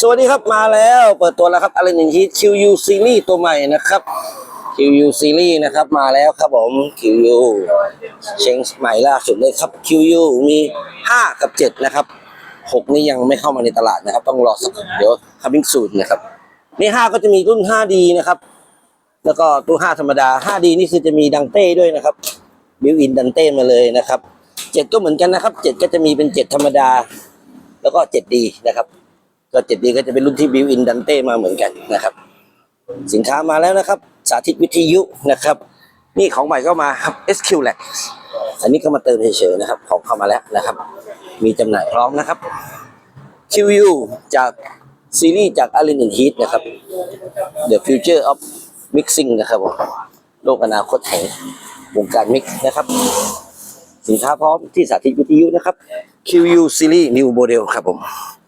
สวัสดีครับมาแล้วเปิดตัวแล้วครับอะไรหนึ่งฮีท QU Series ตัวใหม่นะครับ QU Series นะครับมาแล้วครับผม QU เชงใหม่ล่าสุดเลยครับ QU มี 5 กับ 7 นะครับ 6 นี่ยังไม่เข้ามาในตลาดนะครับ ต้องรอสักเดี๋ยว coming soon นะครับนี่5ก็จะมีรุ่น 5D นะครับ แล้วก็ตัว 5 ธรรมดา 5D นี่คือจะมีดังเต้ด้วยนะครับบิวอินดังเต้มาเลยนะครับ 7 ก็เหมือนกันนะครับ 7 ก็จะมีเป็น 7 ธรรมดา แล้วก็ 7D นะครับ ก็ 7D ก็จะเป็นรุ่นที่บิวอินดันเต้มาเหมือนกันนะครับ สินค้ามาแล้วนะครับ สาธิตวิทยุนะครับ นี่ของใหม่ก็มาครับ SQ Lax อันนี้ก็มาเติมเฉยๆนะครับ ของเข้ามาแล้วนะครับ มีจำหน่ายพร้อมนะครับ QU จากซีรีส์จาก a l i n Heat นะครับ The Future of Mixing นะครับผมโลกอนาคตแห่งวงการมิกนะครับ สินค้าพร้อมที่สาธิตวิทยุนะครับ QU Series New Model ครับผม